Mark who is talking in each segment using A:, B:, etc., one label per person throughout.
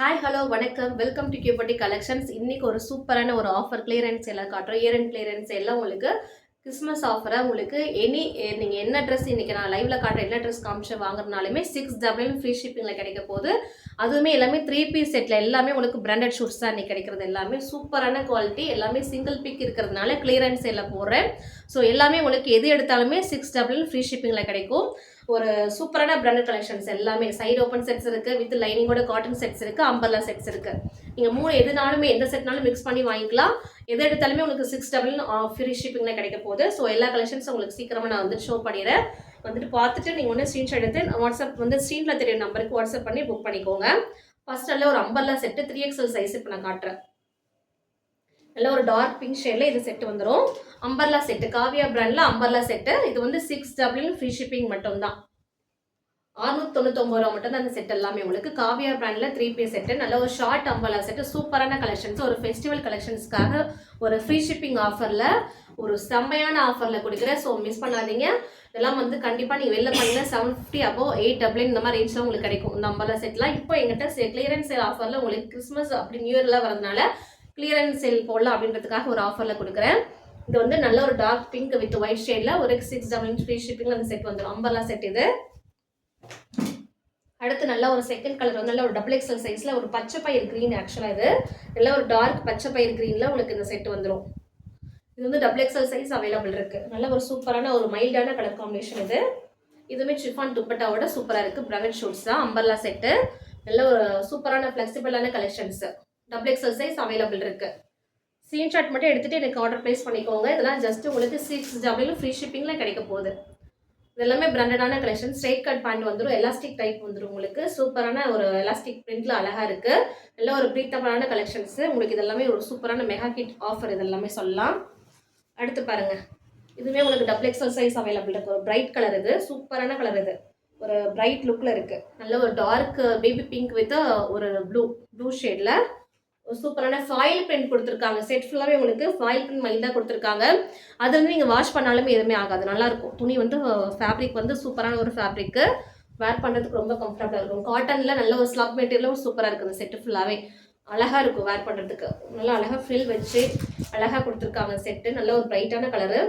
A: Hi hello வணக்கம். Welcome to கியூபட்டி collections இன்னைக்கு ஒரு சூப்பரான ஒரு ஆஃபர் கிளியரன்ஸ் எல்லாம் காட்டுறோம். இயர் அண்ட் கிளியரன்ஸ் எல்லாம் உங்களுக்கு கிறிஸ்மஸ் ஆஃபராக உங்களுக்கு எனி நீங்கள் என்ன ட்ரெஸ் இன்றைக்கி நான் லைவ்ல காட்டுற என்ன ட்ரெஸ் காமிச்சு வாங்குறதுனாலுமே சிக்ஸ் டபுள் ஃப்ரீ ஷிப்பிங்கில் கிடைக்க போகுது. அதுவுமே எல்லாமே த்ரீ பீஸ் செட்டில் எல்லாமே உங்களுக்கு பிராண்டட் ஷூட்ஸ் தான் இன்றைக்கி கிடைக்கிறது. எல்லாமே சூப்பரான குவாலிட்டி எல்லாமே சிங்கிள் பிக் இருக்கிறதுனால கிளியரன்ஸ் எல்லாம் போடுறேன். ஸோ எல்லாமே உங்களுக்கு எது எடுத்தாலுமே சிக்ஸ் டபுள் ஃப்ரீ ஷிப்பிங்கில் கிடைக்கும். ஒரு சூப்பரான பிராண்டட் கலெக்ஷன்ஸ் எல்லாமே. சைடு ஓப்பன் செட்ஸ் இருக்கு வித் லைனிங்கோட காட்டன் செட்ஸ் இருக்கு அம்பர்லா செட்ஸ் இருக்கு. நீங்க மூணு எதுனாலுமே எந்த செட்னாலும் மிக்ஸ் பண்ணி வாங்கிக்கலாம். எது எடுத்தாலுமே உங்களுக்கு சிக்ஸ் டபுள் ஃப்ரீ ஷிப்பிங்ல கிடைக்க போகுது. ஸோ எல்லா கலெக்ஷன்ஸும் உங்களுக்கு சீக்கிரமா நான் வந்து ஷோ பண்ணிடுறேன். வந்துட்டு பார்த்துட்டு நீங்க ஒன்று ஸ்க்ரீன்ஷாட் எடுத்து வாட்ஸ்அப் வந்து ஸ்க்ரீன்ல தெரியும் நம்பருக்கு வாட்ஸ்அப் பண்ணி புக் பண்ணிக்கோங்க. ஃபர்ஸ்ட் நல்ல ஒரு umbrella set three XL size இப்போ நான் காட்டுறேன். நல்ல ஒரு டார்க் பிங்க் ஷேடில் இது செட்டு வந்துடும் அம்பர்லா செட்டு காவியா பிராண்டில் அம்பர்லா செட்டு இது வந்து சிக்ஸ் டபுள் ஃப்ரீ ஷிப்பிங் மட்டும்தான். அறுநூத்தி தொண்ணூத்தொம்பது ரூபா மட்டும் தான் அந்த செட் எல்லாமே உங்களுக்கு. காவியா பிராண்டில் த்ரீ பீஸ் செட்டு நல்ல ஒரு ஷார்ட் அம்பர்லா செட்டு சூப்பரான கலெக்ஷன்ஸ் ஒரு ஃபெஸ்டிவல் கலெக்ஷன்ஸ்க்காக ஒரு ஃப்ரீ ஷிப்பிங் ஆஃபரில் ஒரு செம்மையான ஆஃபரில் கொடுக்குறேன். ஸோ மிஸ் பண்ணாதீங்க. இதெல்லாம் வந்து கண்டிப்பாக நீங்கள் வெளில பண்ணீங்கன்னா seven fifty above eight double இந்த மாதிரி ரேஞ்ச்லாம் உங்களுக்கு கிடைக்கும். இந்த அம்பலா செட்லாம் இப்போ எங்கிட்ட கிளியரன்ஸ் ஆஃபரில் உங்களுக்கு கிறிஸ்மஸ் அப்படி நியூ இயர்லாம் வரதுனால கிளியரன்ஸ் சேல் போடலாம் அப்படின்றதுக்காக ஒரு ஆஃபரில் கொடுக்குறேன். இது வந்து நல்ல ஒரு டார்க் பிங்க் வித் ஒயிட் ஷேடில் ஒரு சிக்ஸ் டபுள் ஃப்ரீ ஷிப்பிங்கில் அந்த செட் வந்துடும் அம்பர்லா செட் இது. அடுத்து நல்ல ஒரு செகண்ட் கலர் வந்து நல்ல ஒரு டபுள் எக்ஸல் சைஸில் ஒரு பச்சை பயிர் க்ரீன் ஆக்சுவலாக இது. நல்ல ஒரு டார்க் பச்சை பயிர் க்ரீனில் உங்களுக்கு இந்த செட் வந்துடும் இது வந்து டபுள் எக்ஸல் சைஸ் அவைலபிள் இருக்குது நல்ல ஒரு சூப்பரான ஒரு மைல்டான கலர் காம்பினேஷன் இது. இதுவுமே சிஃபான் துப்பட்டாவோட சூப்பராக இருக்குது பிராண்டட் ஷூட்ஸ் தான் அம்பர்லா செட்டு நல்ல ஒரு சூப்பரான ஃப்ளெக்சிபிளான collections double XL size available இருக்கு. ஸ்க்ரீன்ஷாட் மட்டும் எடுத்துட்டு எனக்கு ஆர்டர் ப்ளேஸ் பண்ணிக்கோங்க. இதெல்லாம் ஜஸ்ட் உங்களுக்கு சிக்ஸ் டபுள் ஃப்ரீ ஷிப்பிங்கில் கிடைக்க போகுது. இது எல்லாமே பிராண்டடான கலெக்ஷன் ஸ்ட்ரைட் கட் பேண்ட் வந்துடும் எலாஸ்டிக் டைப் வந்துடும் உங்களுக்கு. சூப்பரான ஒரு எலாஸ்டிக் பிரிண்ட்ல அழகா இருக்கு. நல்ல ஒரு பிரீத்தபிளான கலெக்ஷன்ஸ் உங்களுக்கு இதெல்லாமே ஒரு சூப்பரான மெகா கிட் ஆஃபர் இதெல்லாமே சொல்லலாம். அடுத்து பாருங்க. இதுவே உங்களுக்கு டபுள் எக்ஸல் சைஸ் அவைலபிள் இருக்கு. ஒரு பிரைட் கலர் இது. சூப்பரான கலர் இது. ஒரு பிரைட் லுக்ல இருக்கு. நல்ல ஒரு டார்க் பேபி பிங்க் வித் ஒரு ப்ளூ ப்ளூ ஷேட்ல சூப்பரான ஃபாயில் பிரிண்ட் கொடுத்துருக்காங்க. செட் ஃபுல்லாகவே உங்களுக்கு ஃபாயில் பிரிண்ட் மைல்டாக கொடுத்துருக்காங்க. அது வந்து நீங்கள் வாஷ் பண்ணாலுமே எதுவுமே ஆகாது. நல்லாயிருக்கும் துணி வந்து ஃபேப்ரிக் வந்து சூப்பரான ஒரு ஃபேப்ரிக்கு வேர் பண்ணுறதுக்கு ரொம்ப கம்ஃபர்டபுளாக இருக்கும். காட்டனில் நல்ல ஒரு ஸ்லப் மெட்டீரியலும் சூப்பராக இருக்குது இந்த செட்டு ஃபுல்லாகவே அழகாக இருக்கும் வேர் பண்ணுறதுக்கு நல்லா அழகாக ஃபில் வச்சு அழகாக கொடுத்துருக்காங்க செட்டு நல்ல ஒரு பிரைட்டான கலரு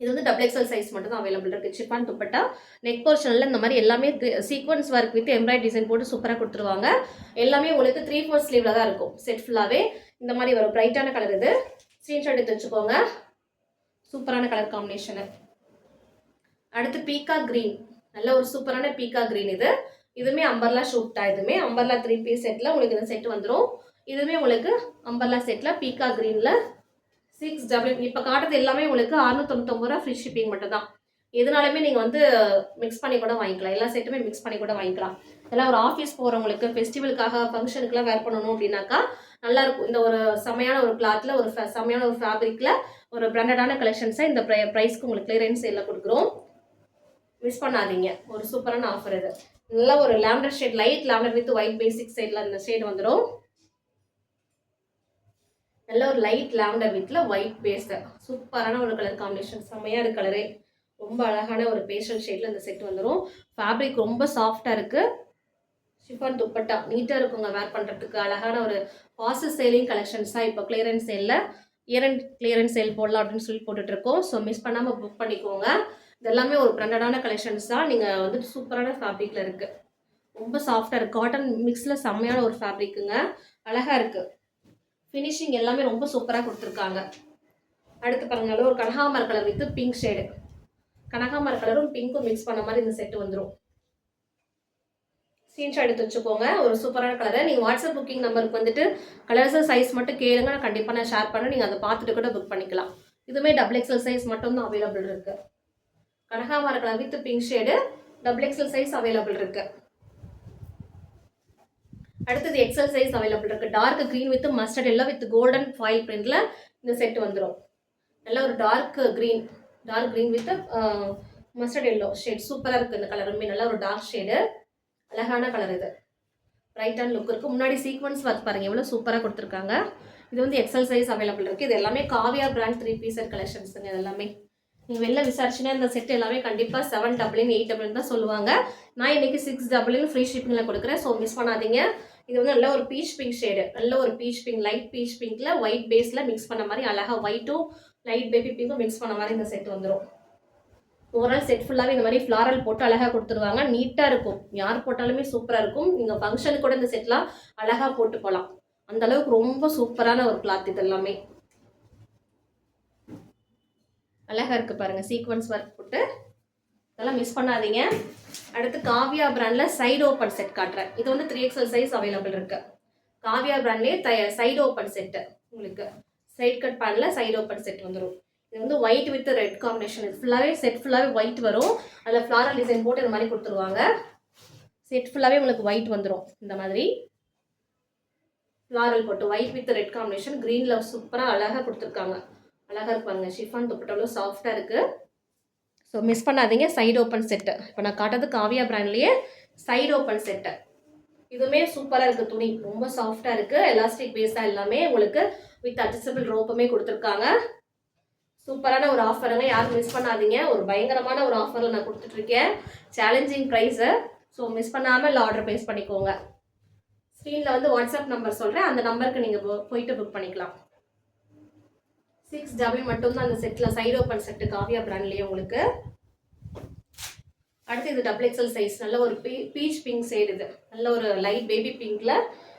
A: இது வந்து டபுள் எக்ஸல் சைஸ் மட்டும் தான் அவைலபிள் இருக்குது சிப்பான் துப்பட்டா நெக் போர்ஷனில் இந்த மாதிரி எல்லாமே sequence work with embroider design போட்டு சூப்பராக கொடுத்துருவாங்க. எல்லாமே உங்களுக்கு த்ரீ ஃபோர் ஸ்லீவில் தான் இருக்கும். செட் ஃபுல்லாகவே இந்த மாதிரி வரும். பிரைட்டான கலர் இது. ஸ்க்ரீன்ஷாட் எடுத்து வச்சுக்கோங்க. சூப்பரான கலர் காம்பினேஷனு அடுத்து பீக்கா க்ரீன் நல்ல ஒரு சூப்பரான பீக்கா க்ரீன் இது. இதுவுமே அம்பர்லா ஷூப்டா இதுவுமே. அம்பர்லா த்ரீ பீஸ் செட்டில் உங்களுக்கு இந்த செட் வந்துடும் இதுவுமே உங்களுக்கு அம்பர்லா செட்டில் பீக்கா க்ரீனில் சிக்ஸ் டபுள் இப்போ காட்டுறது எல்லாமே உங்களுக்கு அறுநூத்தொண்ணூத்தொம்பது ரூபா ஃப்ரீ ஷிப்பிங் மட்டும் தான் எதுனாலுமே நீங்கள் வந்து மிக்ஸ் பண்ணி கூட வாங்கிக்கலாம். எல்லா செட்டுமே மிக்ஸ் பண்ணி கூட வாங்கிக்கலாம். இதெல்லாம் ஒரு ஆஃபீஸ் போகிறவங்களுக்கு ஃபெஸ்டிவலுக்காக ஃபங்க்ஷனுக்குலாம் வேர் பண்ணணும் அப்படின்னாக்கா நல்லா இருக்கும். இந்த ஒரு செமையான ஒரு கிளாத்தில் ஒரு fa- செமையான ஒரு ஃபேப்ரிக்கில் ஒரு பிராண்டடான கலெக்ஷன்ஸை இந்த ப்ரை ப்ரைஸ்க்கு உங்களுக்கு கிளியரன்ஸ் எல்லாம் கொடுக்குறோம். மிஸ் பண்ணாதீங்க. ஒரு சூப்பரான ஆஃபர் இது. நல்ல ஒரு lavender shade light lavender with white basic சைடில் அந்த ஷேட் வந்துடும் நல்ல ஒரு லைட் லாவெண்டர் வித்தில் ஒயிட் பேஸ்ட் சூப்பரான ஒரு கலர் காம்பினேஷன் செம்மையாக இருக்கு கலரே ரொம்ப அழகான ஒரு பேஸ்டல் ஷேடில் இந்த செட் வந்துடும் ஃபேப்ரிக் ரொம்ப சாஃப்டாக இருக்குது ஷிஃபான் துப்பட்டா நீட்டாக இருக்குங்க வேர் பண்ணுறதுக்கு அழகான ஒரு ஃபாஸ்ட் சேலிங் கலெக்ஷன்ஸாக இப்போ கிளியரன்ஸ் சேலில் இயர் கிளியரன்ஸ் சேல் போடலாம் அப்படின்னு சொல்லி போட்டுட்ருக்கோம் ஸோ மிஸ் பண்ணாமல் புக் பண்ணிக்கோங்க. இதெல்லாமே ஒரு பிராண்டடான கலெக்ஷன்ஸ் தான். நீங்கள் வந்துட்டு சூப்பரான ஃபேப்ரிக்கில் இருக்குது ரொம்ப சாஃப்டாக இருக்குது காட்டன் மிக்ஸில் செம்மையான ஒரு ஃபேப்ரிக்குங்க அழகாக இருக்குது ஃபினிஷிங் எல்லாமே ரொம்ப சூப்பராக கொடுத்துருக்காங்க. அடுத்து பாருங்க நல்ல ஒரு கனகாமர கலர் வித் பிங்க் ஷேடு கனகாமர கலரும் பிங்க்கும் மிக்ஸ் பண்ண மாதிரி இந்த செட்டு வந்துடும் ஸ்க்ரீன்ஷாட் எடுத்து வச்சுக்கோங்க ஒரு சூப்பரான கலரை நீங்கள் வாட்ஸ்அப் புக்கிங் நம்பருக்கு வந்துட்டு கலர்ஸ் சைஸ் மட்டும் கேளுங்க நான் கண்டிப்பாக நான் ஷேர் பண்ண நீங்கள் அதை பார்த்துட்டு கூட புக் பண்ணிக்கலாம். இதுவுமே டபுள் எக்ஸல் சைஸ் மட்டும் தான் அவைலபிள் இருக்குது கனகாமர colour with pink shade double XL size available இருக்குது அடுத்தது எக்ஸல் சைஸ் அவைலபிள் இருக்கு. Dark green with mustard yellow with golden foil பிரிண்ட்ல இந்த செட் வந்துடும் நல்ல ஒரு dark green dark green with mustard yellow shade சூப்பராக இருக்கு இந்த கலருமே நல்ல ஒரு டார்க் ஷேடு அழகான கலர் இது. பிரைட்டான லுக் இருக்கு. முன்னாடி சீக்வன்ஸ் ஒர்க் பாருங்க. எவ்வளோ சூப்பராக கொடுத்துருக்காங்க. இது வந்து எக்ஸல் சைஸ் அவைலபிள் இருக்கு. இது எல்லாமே காவியா பிராண்ட் த்ரீ பீசர் கலெக்ஷன்ஸுங்க இது எல்லாமே. நீங்கள் வெளில விசாரிச்சுன்னா இந்த செட் எல்லாமே கண்டிப்பாக செவன் டபுள் எயிட் டபுள் தான் சொல்லுவாங்க. நான் இன்னைக்கு சிக்ஸ் டபுள் ஃப்ரீ ஷிப்பிங்கில் கொடுக்குறேன். ஸோ மிஸ் பண்ணாதீங்க. இது வந்து நல்ல ஒரு பீச் பிங்க் ஷேடு நல்ல ஒரு பீச் பிங்க் லைட் பீச் பிங்க்ல ஒயிட் பேஸ்ல மிக்ஸ் பண்ண மாதிரி அழகாக ஒயிட்டும் லைட் பேபி பிங்க்கும் மிக்ஸ் பண்ண மாதிரி இந்த செட் வந்துடும் ஓவரால் செட் ஃபுல்லாகவே இந்த மாதிரி ஃப்ளாரல் போட்டு அழகாக கொடுத்துருவாங்க. நீட்டாக இருக்கும். யார் போட்டாலுமே சூப்பராக இருக்கும். நீங்கள் ஃபங்க்ஷனுக்கு கூட இந்த செட்லாம் அழகாக போட்டு போகலாம் அந்த அளவுக்கு ரொம்ப சூப்பரான ஒரு கிளாத் இது எல்லாமே. அழகாக இருக்குது பாருங்க. சீக்வன்ஸ் ஒர்க் போட்டு இதெல்லாம் மிஸ் பண்ணாதீங்க. அடுத்து காவியா பிராண்டில் சைடு ஓப்பன் செட் காட்டுறேன். இது வந்து த்ரீ எக்ஸல் சைஸ் அவைலபிள் இருக்கு. காவியா பிராண்ட்லேயே த சைடு ஓப்பன் செட்டு உங்களுக்கு. சைட் கட் பேனில் சைடு ஓப்பன் செட் வந்துடும் இது வந்து ஒயிட் வித் ரெட் காம்பினேஷன் இது ஃபுல்லாகவே செட் ஃபுல்லாகவே ஒயிட் வரும். அதில் ஃப்ளாரல் டிசைன் போட்டு இந்த மாதிரி கொடுத்துருவாங்க. செட் ஃபுல்லாகவே உங்களுக்கு ஒயிட் வந்துடும் இந்த மாதிரி. ஃப்ளாரல் போட்டு ஒயிட் வித் ரெட் காம்பினேஷன் க்ரீனில் சூப்பராக அழகாக கொடுத்துருக்காங்க. அழகாக இருப்பாங்க ஷிஃபான் துப்பட்டாலும் சாஃப்டாக இருக்குது ஸோ மிஸ் பண்ணாதீங்க. சைடு ஓப்பன் செட்டு இப்போ நான் காட்டுறது காவியா பிராண்ட்லேயே சைடு ஓப்பன் செட்டு இதுவுமே சூப்பராக இருக்குது துணி. ரொம்ப சாஃப்டாக இருக்குது எலாஸ்டிக் பேஸாக எல்லாமே உங்களுக்கு வித் அட்ஜஸ்டபிள் ரோப்புமே கொடுத்துருக்காங்க. சூப்பரான ஒரு ஆஃபருங்க யாரும் மிஸ் பண்ணாதீங்க. ஒரு பயங்கரமான ஒரு ஆஃபரில் நான் கொடுத்துட்ருக்கேன். சேலஞ்சிங் ப்ரைஸு ஸோ மிஸ் பண்ணாமல் இல்லை ஆர்டர் ப்ளேஸ் பண்ணிக்கோங்க. ஸ்க்ரீனில் வந்து வாட்ஸ்அப் நம்பர் சொல்கிறேன் அந்த நம்பருக்கு நீங்கள் போயிட்டு புக் பண்ணிக்கலாம். சிக்ஸ் டபுள் மட்டும்தான் அந்த செட்டில் சைட் ஓப்பன் செட்டு காவியா பிராண்ட்லேயே உங்களுக்கு. அடுத்து இது டபுள் எக்ஸல் சைஸ் நல்ல ஒரு பீ பீச் பிங்க் சைடு இது. நல்ல ஒரு லைட் பேபி பிங்கில்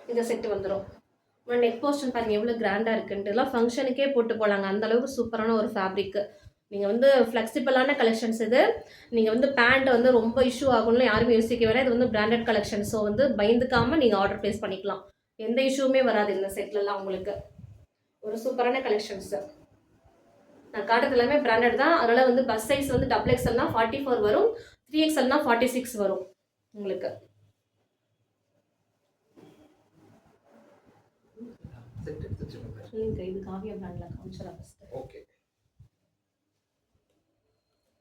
A: இந்த செட்டு வந்துடும் நெக் போர்ஷன் பாருங்கள் எவ்வளோ கிராண்டாக இருக்குன்ட்டுலாம் ஃபங்க்ஷனுக்கே போட்டு போகலாங்க அந்த அளவுக்கு சூப்பரான ஒரு ஃபேப்ரிக்கு நீங்கள் வந்து ஃப்ளெக்சிபிளான கலெக்ஷன்ஸ் இது. நீங்கள் வந்து பேண்ட் வந்து ரொம்ப இஷ்யூ ஆகும்னு யாருமே யோசிக்க வேணாம். இது வந்து பிராண்டட் கலெக்ஷன் ஸோ வந்து பயந்துக்காமல் நீங்கள் ஆர்டர் ப்ளேஸ் பண்ணிக்கலாம். எந்த இஷ்யூமே வராது இந்த செட்லலாம் உங்களுக்கு. ஒரு சூப்பரான கலெக்ஷன்ஸு நான் காட்டுறது எல்லாமே பிராண்டட் தான். அதனால் வந்து பஸ் சைஸ் வந்து டபுள் எக்ஸ்எல்னா ஃபார்ட்டி ஃபோர் வரும். த்ரீ எக்ஸ்எல்னா ஃபார்ட்டி சிக்ஸ் வரும். உங்களுக்கு. இது காவியா பிராண்டில் காமிச்சிடலாம் ஃபஸ்ட்டு
B: ஓகே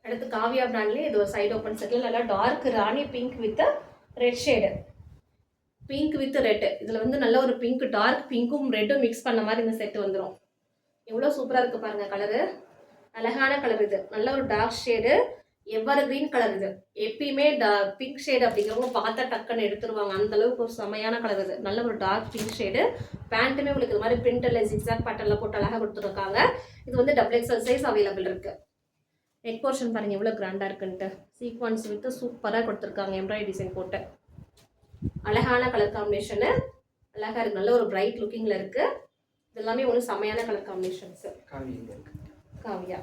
A: அடுத்து காவியா பிராண்ட்லேயே இது ஒரு சைடு ஓப்பன் செட்டில் நல்லா dark Rani pink with red shade pink with red இதில் வந்து நல்ல ஒரு பிங்க் டார்க் பிங்க்கும் ரெட்டும் மிக்ஸ் பண்ண மாதிரி இந்த செட் வந்துடும் எவ்வளோ சூப்பராக இருக்குது பாருங்க கலரு அழகான கலர் இது. நல்ல ஒரு டார்க் ஷேடு எவ்வாறு கிரீன் கலர் இது. எப்பயுமே டா பிங்க் ஷேடு அப்படிங்கிறவங்க பார்த்தா டக்குன்னு எடுத்துருவாங்க. அந்த அளவுக்கு ஒரு செமையான கலர் இது. நல்ல ஒரு டார்க் பிங்க் ஷேடு பேண்ட்டுமே உங்களுக்கு இது மாதிரி பிரிண்டில் ஜிக்ஸாக் பேட்டர்ல போட்டு அழகாக கொடுத்துருக்காங்க. இது வந்து டபுள் எக்ஸல் சைஸ் அவைலபிள் இருக்குது நெக் போர்ஷன் பாருங்க எவ்வளோ கிராண்டாக இருக்குன்ட்டு. சீக்வன்ஸ் வித்து சூப்பராக கொடுத்துருக்காங்க எம்ப்ராய்டரி டிசைன் போட்டு. அழகான கலர் காம்பினேஷனு அழகாக இருக்கு. நல்ல ஒரு பிரைட் லுக்கிங்கில் இருக்குது இது எல்லாமே ஒன்று செமையான கலர் காம்பினேஷன்ஸு காவியா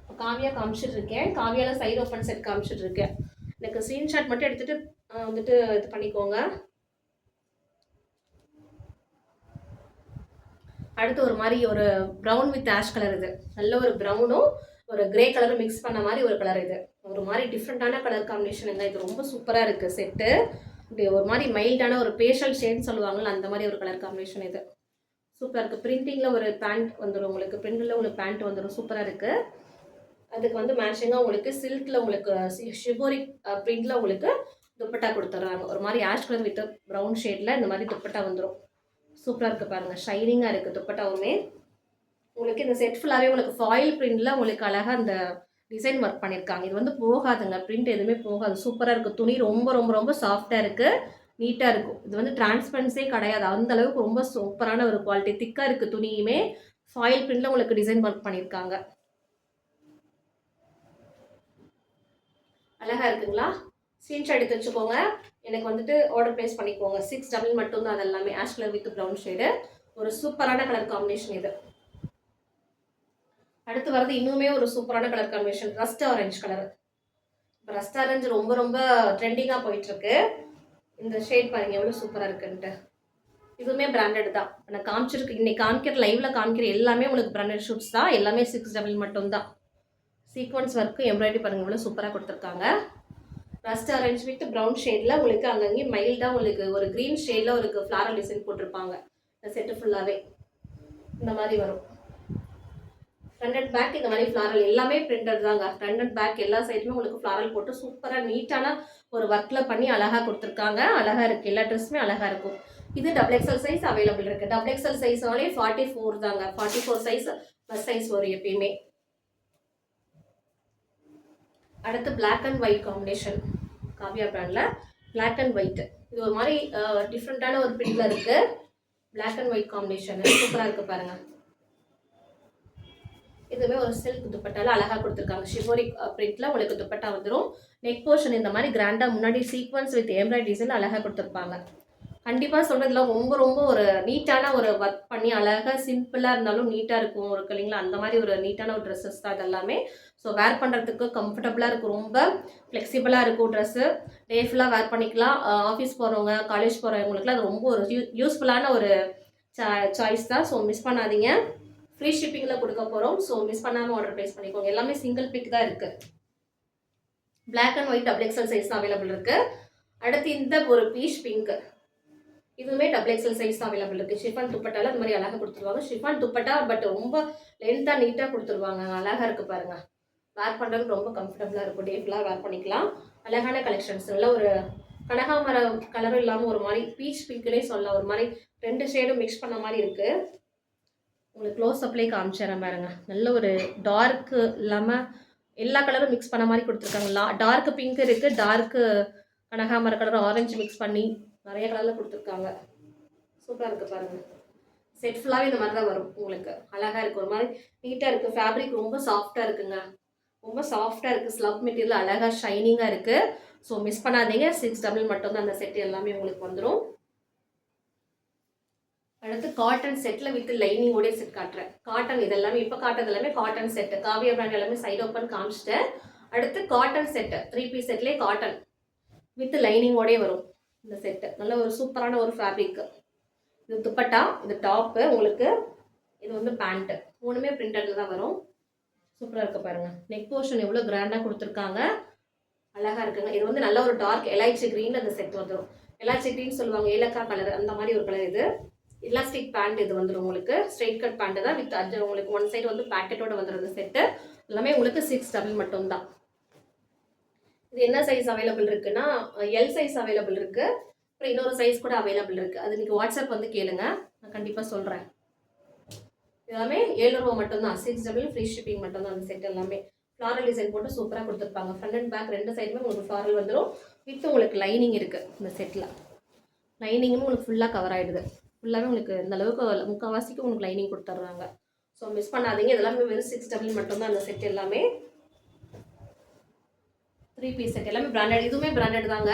A: இப்போ காவியா காமிச்சிட்டு இருக்கேன் காவியால சைடு ஓப்பன் செட் காமிச்சிட்டு இருக்கேன் எனக்கு ஸ்க்ரீன்ஷாட் மட்டும் எடுத்துட்டு ஆஹ், வந்துட்டு இது பண்ணிக்கோங்க. அடுத்து ஒரு மாதிரி ஒரு ப்ரௌன் வித் ஆஷ் கலர் இது. நல்ல ஒரு ப்ரௌனும் ஒரு கிரே கலரும் மிக்ஸ் பண்ண மாதிரி ஒரு கலர் இது. ஒரு மாதிரி டிஃப்ரெண்ட்டான கலர் காம்பினேஷனுங்க இது ரொம்ப சூப்பராக இருக்குது செட்டு இப்படி ஒரு மாதிரி மைல்டான ஒரு பேஷல் ஷேட்னு சொல்லுவாங்கல்ல அந்த மாதிரி ஒரு கலர் காம்பினேஷன் இது. சூப்பராக இருக்குது பிரிண்டிங்கில் ஒரு பேண்ட் வந்துடும் உங்களுக்கு. பிரிண்டில் உங்களுக்கு பேண்ட் வந்துடும் சூப்பராக இருக்குது அதுக்கு வந்து மேட்சிங்காக உங்களுக்கு சில்கில் உங்களுக்கு ஷிபோரிக் பிரிண்டில் உங்களுக்கு துப்பட்டா கொடுத்துட்றாங்க ஒரு மாதிரி ஆஷ் கலர் வித் ப்ரௌன் ஷேடில் இந்த மாதிரி துப்பட்டா வந்துடும் சூப்பராக இருக்குது பாருங்கள் ஷைனிங்காக இருக்குது துப்பட்டாவுமே. உங்களுக்கு இந்த செட் ஃபுல்லாகவே உங்களுக்கு ஃபாயில் பிரிண்டில் உங்களுக்கு அழகாக அந்த டிசைன் ஒர்க் பண்ணியிருக்காங்க இது வந்து போகாதுங்க. பிரிண்ட் எதுவுமே போகாது. சூப்பராக இருக்குது துணி ரொம்ப ரொம்ப ரொம்ப சாஃப்டாக இருக்குது நீட்டாக இருக்கும். இது வந்து டிரான்ஸ்பரன்ஸே கிடையாது. அந்த அளவுக்கு ரொம்ப சூப்பரான ஒரு குவாலிட்டி திக்காக இருக்குது துணியுமே ஃபாயில் பிரிண்டில் உங்களுக்கு டிசைன் ஒர்க் பண்ணியிருக்காங்க. அழகாக இருக்குங்களா? ஸ்க்ரீன்ஷாட் எடுத்து வச்சுக்கோங்க. எனக்கு வந்துட்டு ஆர்டர் ப்ளேஸ் பண்ணிக்கோங்க. சிக்ஸ் டபுள் மட்டும் தான் அது எல்லாமே. Ash colour with brown shade ஒரு சூப்பரான கலர் காம்பினேஷன் இது. அடுத்து வரது இன்னுமே ஒரு சூப்பரான colour combination rust orange colour இப்போ ரஸ்ட் ஆரஞ்சு ரொம்ப ரொம்ப ட்ரெண்டிங்காக போயிட்டுருக்கு இந்த ஷேட் பாருங்க எவ்வளோ சூப்பராக இருக்குன்ட்டு. இதுவுமே பிராண்டட் தான். நான் காமிச்சிருக்கு இன்னைக்கு காமிக்கிற லைவ்ல காமிக்கிற எல்லாமே உங்களுக்கு பிராண்டட் ஷூட்ஸ் தான். எல்லாமே சிக்ஸ் டபுள் மட்டும்தான் சீக்வன்ஸ் ஒர்க்கு எம்ப்ராய்டரி பாருங்க எவ்வளோ சூப்பராக கொடுத்துருக்காங்க. ரஸ்ட் ஆரஞ்ச் வித் ப்ரௌன் ஷேடில் உங்களுக்கு அங்கங்கே மைல்டாக உங்களுக்கு ஒரு க்ரீன் ஷேடில் ஒரு ஃப்ளாரல் டிசைன் போட்டிருப்பாங்க. இந்த செட்டு ஃபுல்லாகவே இந்த மாதிரி வரும். ஃப்ரண்ட் அண்ட் பேக் இந்த மாதிரி ஃப்ளாரல் எல்லாமே பிரிண்டட் தாங்க. ஃப்ரண்ட் அண்ட் பேக் எல்லா சைடுமே உங்களுக்கு ஃப்ளாரல் போட்டு சூப்பராக நீட்டான ஒரு ஒர்க்கில் பண்ணி அழகாக கொடுத்துருக்காங்க. அழகாக இருக்குது எல்லா ட்ரெஸ்ஸுமே அழகாக இருக்கும். இது டபுள் எக்ஸல் சைஸ் அவைலபிள் இருக்குது டபுள் எக்ஸல் சைஸ்னாலே ஃபார்ட்டி ஃபோர் தாங்க. Forty four size bust size வரும் எப்பயுமே. அடுத்து black and white combination Kavya பிராண்டில் பிளாக் அண்ட் ஒயிட் இது ஒரு மாதிரி டிஃப்ரெண்ட்டான ஒரு பிரிண்டில் இருக்குது பிளாக் அண்ட் ஒயிட் காம்பினேஷன் சூப்பராக இருக்குது பாருங்கள் இதுவுமே ஒரு சில்க் துப்பட்டால அழகா கொடுத்துருக்காங்க. ஷிவோரி பிரிண்ட்ல uh, உங்களுக்கு துப்பட்டா வந்துடும் நெக் போர்ஷன் இந்த மாதிரி கிராண்டா முன்னாடி சீக்வன்ஸ் வித் எம்ப்ராய்டரிஸ்ல அழகாக அழகா கொடுத்துருப்பாங்க. கண்டிப்பாக சொல்கிறதுல ரொம்ப ரொம்ப ஒரு நீட்டான ஒரு ஒர்க் பண்ணி அழகாக சிம்பிளாக இருந்தாலும் நீட்டாக இருக்கும் ஒரு இல்லைங்களா? அந்த மாதிரி ஒரு நீட்டான ஒரு ட்ரெஸ்ஸஸ் தான் இதெல்லாமே ஸோ வேர் பண்ணுறதுக்கு கம்ஃபர்டபுளாக இருக்கும். ரொம்ப ஃப்ளெக்சிபிளாக இருக்கும் ட்ரெஸ்ஸு டே ஃபுல்லாக வேர் பண்ணிக்கலாம். ஆஃபீஸ் போகிறவங்க காலேஜ் போகிறவங்களுக்குலாம் அது ரொம்ப ஒரு யூ யூஸ்ஃபுல்லான ஒரு சாய்ஸ் தான். ஸோ மிஸ் பண்ணாதீங்க. ஃப்ரீ ஷிப்பிங்கில் கொடுக்க போகிறோம் ஸோ மிஸ் பண்ணாமல் ஆர்டர் ப்ளேஸ் பண்ணிக்கோங்க. எல்லாமே சிங்கிள் பிக் தான் இருக்குது black and white double XL size available இருக்குது அடுத்து இந்த ஒரு பீச் பிங்க் இதுவுமே டபுள் எக்ஸல் சைஸ் அவைலபிள் இருக்குது ஷிஃபான் துப்பட்டால அது மாதிரி அழகாக கொடுத்துருவாங்க. ஷிஃபான் துப்பட்டா பட் ரொம்ப லென்த்தாக நீட்டாக கொடுத்துருவாங்க. அழகாக இருக்குது பாருங்க. வேர் பண்ணுறதுக்கு ரொம்ப கம்ஃபர்டபுளாக இருக்கும். டே ஃபுல்லாக வேர் பண்ணிக்கலாம். அழகான கலெக்ஷன்ஸ் நல்ல ஒரு கனகாமரம் கலரும் இல்லாமல் ஒரு மாதிரி பீச் பிங்க்னே சொல்லலாம். ஒரு மாதிரி ரெண்டு ஷேடும் மிக்ஸ் பண்ண மாதிரி இருக்குது உங்களுக்கு க்ளோஸ் அப்ளை காமிச்சிடறேன் பாருங்க. நல்ல ஒரு டார்க்கு இல்லாமல் எல்லா கலரும் மிக்ஸ் பண்ண மாதிரி கொடுத்துருக்காங்க. லா டார்க் பிங்க் இருக்குது டார்க்கு கனகாமர கலர் ஆரஞ்சு மிக்ஸ் பண்ணி நிறைய கலரில் கொடுத்துருக்காங்க. சூப்பராக இருக்குது பாருங்கள் செட் ஃபுல்லாகவே இந்த மாதிரி தான் வரும் உங்களுக்கு. அழகாக இருக்குது ஒரு மாதிரி நீட்டாக இருக்குது ஃபேப்ரிக் ரொம்ப சாஃப்டாக இருக்குங்க. ரொம்ப சாஃப்டாக இருக்குது ஸ்லப் மெட்டீரியல் அழகாக ஷைனிங்காக இருக்குது ஸோ மிஸ் பண்ணாதீங்க. சிக்ஸ் டபுள் மட்டும்தான் அந்த செட் எல்லாமே உங்களுக்கு வந்துடும் அடுத்து காட்டன் செட்டில் வித் லைனிங்கோட செட் காட்டுறேன். காட்டன் இதெல்லாமே இப்போ காட்டுறது எல்லாமே காட்டன் செட்டு காவியா பிராண்ட் எல்லாமே சைடு ஓப்பன் காமிச்சிட்டேன். அடுத்து காட்டன் செட்டு த்ரீ பீஸ் செட்லேயே காட்டன் வித் லைனிங்கோடே வரும் இந்த செட்டு நல்ல ஒரு சூப்பரான ஒரு ஃபேப்ரிக் இது துப்பட்டா இது டாப்பு உங்களுக்கு இது வந்து பேண்ட்டு மூணுமே பிரிண்டடில் தான் வரும். சூப்பராக இருக்குது பாருங்க. நெக் போர்ஷன் எவ்வளோ கிராண்டாக கொடுத்துருக்காங்க. அழகாக இருக்குங்க. இது வந்து நல்ல ஒரு டார்க் எலாய்ச்சி க்ரீன் அந்த செட் வந்துடும் எலாய்ச்சி க்ரீன் சொல்லுவாங்க. ஏலக்காய் கலர் அந்த மாதிரி ஒரு கலர் இது. இலாஸ்டிக் பேண்ட் இது வந்துடும் உங்களுக்கு. ஸ்ட்ரெயிட் கட் பேண்ட் தான். வித் அர்ஜன் உங்களுக்கு ஒன் சைடு வந்து பேக்கெட்டோட வந்துடும் செட்டு எல்லாமே உங்களுக்கு சிக்ஸ் டபுள் மட்டும்தான். இது என்ன சைஸ் அவைலபிள் இருக்குன்னா எல் சைஸ் அவைலபிள் இருக்கு. அப்புறம் இன்னொரு சைஸ் கூட அவைலபிள் இருக்கு. அது நீங்கள் வாட்ஸ்அப் வந்து கேளுங்க. நான் கண்டிப்பாக சொல்கிறேன் எல்லாமே ஏழு ரூபா மட்டும்தான். சிக்ஸ் டபுள் ஃப்ரீ ஷிப்பிங் மட்டும்தான் அந்த செட் எல்லாமே. ஃப்ளாரல் டிசைன் போட்டு சூப்பராக கொடுத்துருப்பாங்க. ஃப்ரண்ட் அண்ட் பேக் ரெண்டு சைடுமே உங்களுக்கு ஃப்ளாரல் வந்துடும் வித் உங்களுக்கு லைனிங் இருக்குது இந்த செட்டில் லைனிங்கும் உங்களுக்கு ஃபுல்லாக கவர் ஆகிடுது ஃபுல்லாகவே உங்களுக்கு இந்த அளவுக்கு முக்கால்வாசிக்கு உங்களுக்கு லைனிங் கொடுத்துட்றாங்க ஸோ மிஸ் பண்ணாதீங்க. இதெல்லாமே வெறும் சிக்ஸ் டபுள் மட்டும்தான். அந்த செட் எல்லாமே த்ரீ பீஸ் செட் எல்லாமே பிராண்டட் இதுவுமே பிராண்டட் தாங்க.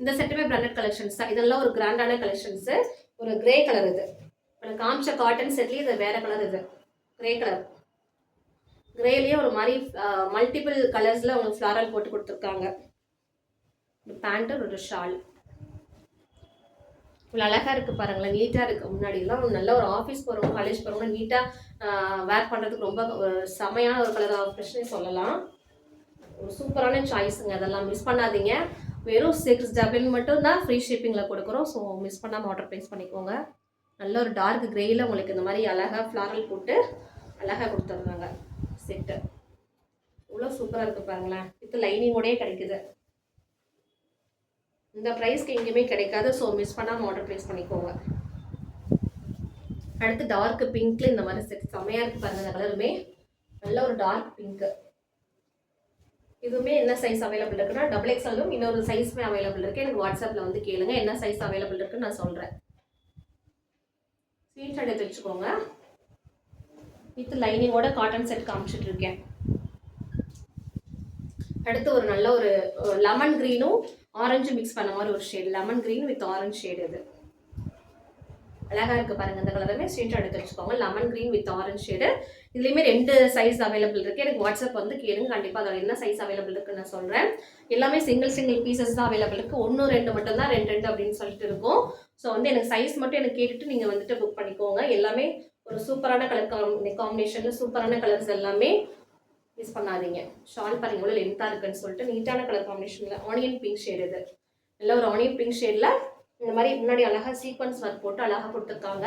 A: இந்த செட்டுமே பிராண்டட் கலெக்ஷன்ஸ் தான். இதெல்லாம் ஒரு கிராண்டான கலெக்ஷன்ஸு ஒரு கிரே கலர் இது. இப்போ காமிச்ச காட்டன் செட்லேயே இது வேறு கலர் இது. கிரே கலர் கிரேலேயே ஒரு மாதிரி மல்டிபிள் கலர்ஸில் உங்களுக்கு ஃப்ளாரல் போட்டு கொடுத்துருக்காங்க. ஒரு பேண்ட்டு ஒரு ஷால் இவ்வளோ அழகாக இருக்குது பாருங்களேன். நீட்டாக இருக்குது முன்னாடிலாம் நல்ல ஒரு ஆஃபீஸ் போகிறவங்க காலேஜ் போகிறவங்க நீட்டாக வேர் பண்ணுறதுக்கு ரொம்ப செமையான ஒரு கலர் ஆப்ஷனே சொல்லலாம். ஒரு சூப்பரான சாய்ஸுங்க அதெல்லாம் மிஸ் பண்ணாதீங்க. வெறும் சிக்ஸ் டபுள் மட்டும் தான் ஃப்ரீ ஷிப்பிங்கில் கொடுக்குறோம். ஸோ மிஸ் பண்ணாமல் ஆர்டர் ப்ளேஸ் பண்ணிக்கோங்க. நல்ல ஒரு டார்க் கிரேயில் உங்களுக்கு இந்த மாதிரி அழகாக ஃப்ளாரல் போட்டு அழகாக கொடுத்துட்றாங்க. செட்டு இவ்வளோ சூப்பராக இருக்குது பாருங்களேன். வித் லைனிங்கோடயே கிடைக்குது. இந்த ப்ரைஸ்க்கு எங்கேயுமே கிடைக்காது. ஸோ மிஸ் பண்ணாமல் ஆர்டர் ப்ளேஸ் பண்ணிக்கோங்க. அடுத்து டார்க் பிங்க்ல இந்த மாதிரி செட் செம்மையாக இருக்கு பாருங்க இந்த கலருமே நல்ல ஒரு டார்க் பிங்க் இதுவுமே என்ன சைஸ் அவைலபிள் இருக்குன்னா டபுள் எக்ஸ்எல்லும் இன்னொரு சைஸுமே அவைலபிள் இருக்கு. எனக்கு வாட்ஸ்அப்பில் வந்து கேளுங்க என்ன சைஸ் அவைலபிள் இருக்குன்னு நான் சொல்கிறேன் ஸ்க்ரீன்ஷாட் எடுத்து வச்சுக்கோங்க. வித் லைனிங்கோட காட்டன் செட் காமிச்சிட்டு இருக்கேன். அடுத்து ஒரு நல்ல ஒரு லெமன் க்ரீனும் ஆரஞ்சு மிக்ஸ் பண்ண மாதிரி ஒரு shade lemon green with orange shade இது. அழகாக இருக்குது பாருங்க இந்த கலருமே ஸ்க்ரீன்ஷாட் எடுத்து வச்சுக்கோங்க. Lemon green with orange shade இதுலேயுமே ரெண்டு சைஸ் அவைலபிள் இருக்குது எனக்கு வாட்ஸ்அப் வந்து கேளுங்க. கண்டிப்பாக அதோட என்ன சைஸ் அவைலபிள் இருக்குன்னு நான் சொல்கிறேன் எல்லாமே சிங்கிள் சிங்கிள் பீசஸ் தான் அவைலபிள் இருக்குது ஒன்று ரெண்டு மட்டும் தான் ரெண்டு ரெண்டு அப்படின்னு சொல்லிட்டு இருக்கும். ஸோ வந்து எனக்கு சைஸ் மட்டும் எனக்கு கேட்டுட்டு நீங்கள் வந்துட்டு புக் பண்ணிக்கோங்க. எல்லாமே ஒரு சூப்பரான கலர் காம்பினேஷனில் சூப்பரான கலர்ஸ் எல்லாமே மிஸ் பண்ணாதீங்க. ஷால் பாருங்க எவ்வளோ லென்த்தாக இருக்குன்னு சொல்லிட்டு நீட்டான கலர் காம்பினேஷனில் ஆனியன் பிங்க் ஷேட் இது. நல்ல ஒரு ஆனியன் பிங்க் ஷேடில் இந்த மாதிரி முன்னாடி அழகாக சீக்வன்ஸ் ஒர்க் போட்டு அழகாக கொடுத்துருக்காங்க.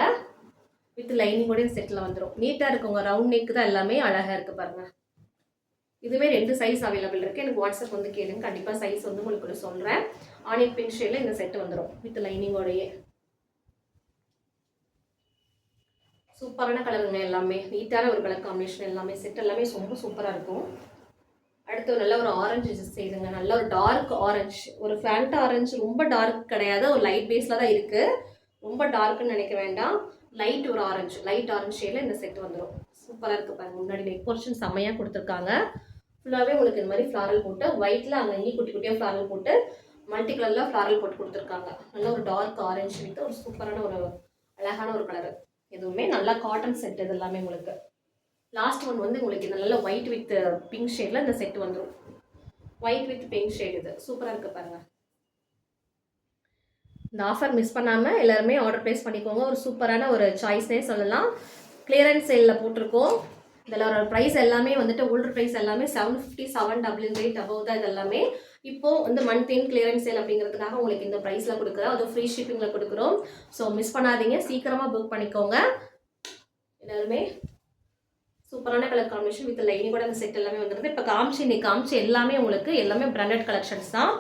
A: வித் லைனிங்கோடையும் செட்டில் வந்துடும் நீட்டாக இருக்குங்க ரவுண்ட் நெக் தான் எல்லாமே அழகாக இருக்குது பாருங்க. இதுவே ரெண்டு சைஸ் அவைலபிள் இருக்குது எனக்கு வாட்ஸ்அப் வந்து கேளுங்க. கண்டிப்பாக சைஸ் வந்து உங்களுக்கு சொல்கிறேன் ஆனியன் பிங்க் ஷேடில் இந்த செட்டு வந்துடும் வித் லைனிங்கோடையே சூப்பரான கலருங்க எல்லாமே. நீட்டான ஒரு கலர் காம்பினேஷன் எல்லாமே. செட் எல்லாமே ரொம்ப சூப்பராக இருக்கும். அடுத்து ஒரு நல்ல ஒரு ஆரஞ்சு செய்துங்க. நல்ல ஒரு டார்க் ஆரஞ்சு ஒரு ஃபேண்ட் ஆரஞ்சு ரொம்ப டார்க் கிடையாது. ஒரு லைட் பேஸில் தான் இருக்குது ரொம்ப டார்க்குன்னு நினைக்க வேண்டாம். லைட் ஒரு ஆரஞ்சு லைட் ஆரஞ்சு ஷேடில் இந்த செட் வந்துடும் சூப்பராக இருக்குது பாருங்க. முன்னாடி நெக் போர்ஷன் செம்மையாக கொடுத்துருக்காங்க. ஃபுல்லாகவே உங்களுக்கு இந்த மாதிரி ஃப்ளாரல் போட்டு ஒயிட்டில் அங்கே இங்கே குட்டி குட்டியாக ஃப்ளாரல் போட்டு மல்டி கலரில் ஃப்ளாரல் போட்டு கொடுத்துருக்காங்க. நல்ல ஒரு டார்க் ஆரஞ்சு வித் ஒரு சூப்பரான ஒரு அழகான ஒரு கலரு எதுவுமே நல்லா காட்டன் செட் இது எல்லாமே உங்களுக்கு. லாஸ்ட் ஒன் வந்து உங்களுக்கு uh, இந்த நல்ல ஒயிட் வித் பிங்க் ஷேடில் இந்த செட் வந்துடும் ஒயிட் வித் பிங்க் ஷேட் இது. சூப்பராக இருக்குது பாருங்கள் இந்த ஆஃபர் மிஸ் பண்ணாமல் எல்லாருமே ஆர்டர் ப்ளேஸ் பண்ணிக்கோங்க. ஒரு சூப்பரான ஒரு சாய்ஸ்னே சொல்லலாம். கிளியரன்ஸ் சேலில் போட்டிருக்கோம். இதில் ஒரு ப்ரைஸ் எல்லாமே வந்துட்டு ஓல்டர் ப்ரைஸ் எல்லாமே seven fifty seven double eight above தான் இது எல்லாமே இப்போ வந்து மந்த் இன் கிளியரன்ஸ் சேல் அப்படிங்கிறதுக்காக உங்களுக்கு இந்த ப்ரைஸில் கொடுக்குறோம் அதுவும் ஃப்ரீ ஷிப்பிங்கில் கொடுக்குறோம். ஸோ மிஸ் பண்ணாதீங்க. சீக்கிரமாக புக் பண்ணிக்கோங்க. எல்லாருமே சூப்பரான கலர் காம்பினேஷன் வித் லைனிங் கூட அந்த செட் எல்லாமே வந்துருது. இப்போ காமிச்சு இன்னைக்கு காமிச்சு எல்லாமே உங்களுக்கு எல்லாமே பிராண்டட் கலெக்ஷன்ஸ் தான்.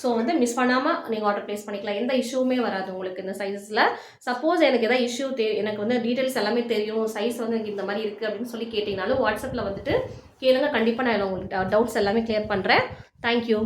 A: ஸோ வந்து மிஸ் பண்ணாமல் நீங்கள் ஆர்டர் ப்ளேஸ் பண்ணிக்கலாம். எந்த இஷ்யூமே வராது உங்களுக்கு இந்த சைஸஸில் சப்போஸ் எனக்கு எதாவது இஷ்யூ தே எனக்கு வந்து டீட்டெயில்ஸ் எல்லாமே தெரியும். சைஸ் வந்து எனக்கு இந்த மாதிரி இருக்குது அப்படின்னு சொல்லி கேட்டிங்கனாலும் வாட்ஸ்அப்பில் வந்துட்டு கேளுங்க. கண்டிப்பாக நான் உங்களுக்கு டவுட்ஸ் எல்லாமே கிளியர் பண்ணுறேன் தேங்க்யூ